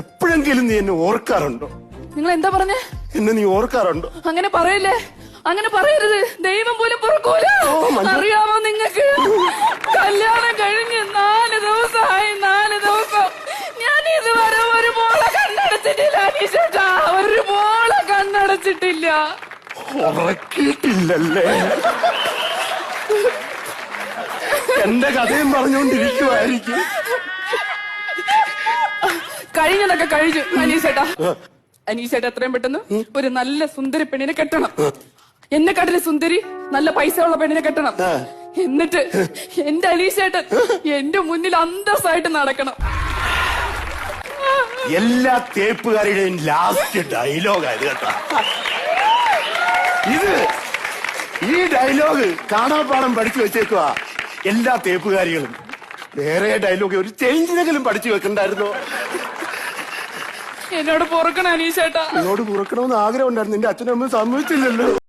എപ്പോഴെങ്കിലും നീ എന്നെ ഓർക്കാറുണ്ടോ? നിങ്ങൾ എന്താ പറഞ്ഞേ? എന്നെ നീ ഓർക്കാറുണ്ടോ? അങ്ങനെ പറയല്ലേ? അങ്ങനെ പറയരുത്. ദൈവം പോലും പുറക്കൂല. അറിയാമോ നിങ്ങക്ക് കല്യാണം കഴിഞ്ഞ് നാല് ദിവസമായി നാല് ദിവസം. ഞാൻ ഇതുവരെ ഒരു മോളെ കണ്ണടച്ചിട്ടില്ല അനീഷേട്ടാ. ഒരു മോളെ കണ്ണടച്ചിട്ടില്ല. ഉറക്കിയിട്ടില്ലല്ലേ? എന്റെ കഥയും പറഞ്ഞുകൊണ്ടിരിക്കുവായിരിക്കും. കഴിഞ്ഞതൊക്കെ കഴിഞ്ഞു. അനീസേട്ടാ. അനീസേട്ട എത്രയും പെട്ടെന്ന് ഒരു നല്ല സുന്ദരി പെണ്ണിനെ കെട്ടണം. എന്നെക്കാട്ടിലെ സുന്ദരി നല്ല പൈസ ഉള്ള പെണ്ണിനെ കെട്ടണം. എന്നിട്ട് എന്റെ അനീസേട്ടൻ എന്റെ മുന്നിൽ അന്തസ്സായിട്ട് നടക്കണം. എല്ലാ തേപ്പുകാരുടെയും ലാസ്റ്റ് ഡയലോഗായത് കേട്ടോ. ഇത് ഈ ഡയലോഗ് കാണാപ്പാടം പഠിച്ചു വെച്ചേക്കുക എല്ലാ തേപ്പുകാരികളും. വേറെ ഡയലോഗ് ഒരു ചേഞ്ചിനെങ്കിലും പഠിച്ചു വെക്കണ്ടായിരുന്നോ? എന്നോട് പൊറുക്കണം അനീഷേട്ടാ. എന്നോട് പുറക്കണമെന്ന് ആഗ്രഹം ഉണ്ടായിരുന്നു നിന്റെ അച്ഛനും അമ്മയും സമ്മതിച്ചില്ലല്ലോ.